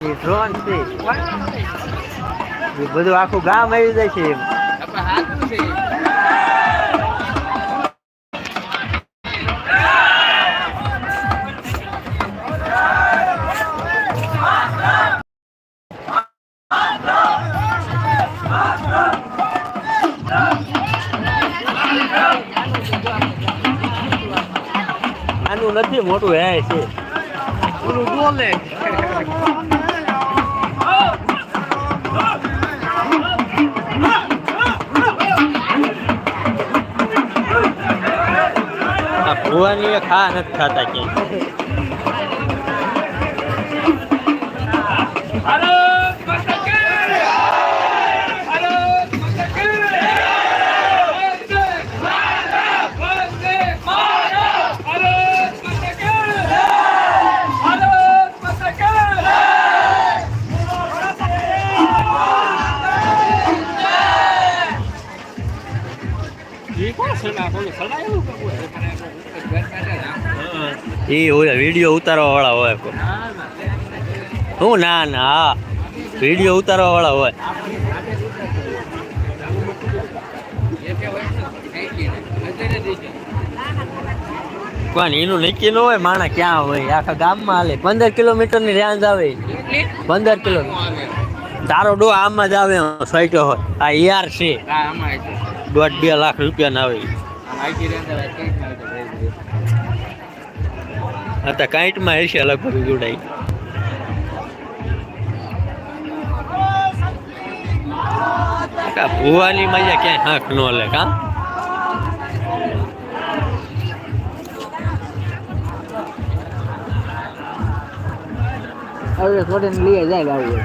એ drone છે. એ બધું આખું ગામ આવી જાય છે એમ આનું નથી મોટું હે છે. ઓલું બોલે. ભુવાની ખા નથી ખાતા ક્યાંય. એ હોય વીડિયો ઉતારવા વાળા હોય. હું ના ના વીડિયો ઉતારવા વાળા હોય. પણ એનું નક્કી ન હોય માણા ક્યાં હોય. આખા ગામમાં હાલે. પંદર કિલોમીટરની રેન્જ આવે. પંદર કિલો તારો ડો આમાં જ આવે ફાઈટો હોય. આ યાર છે. દોઢ બે લાખ રૂપિયા ના આવે હતા કાંઈટમાં હશે લગભગ જોડાઈ. કા ભુવાની મજા ક્યાંય હાંખ ન લે કા? હવે થોડી લઈએ જાય બાબુ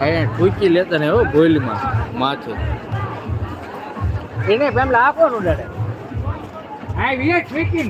અહીંયા ઠૂકી લેતા ને હો ગોયલીમાં માથે. એને પેલા આપવાનું ડરે હા વીએ ઠીકી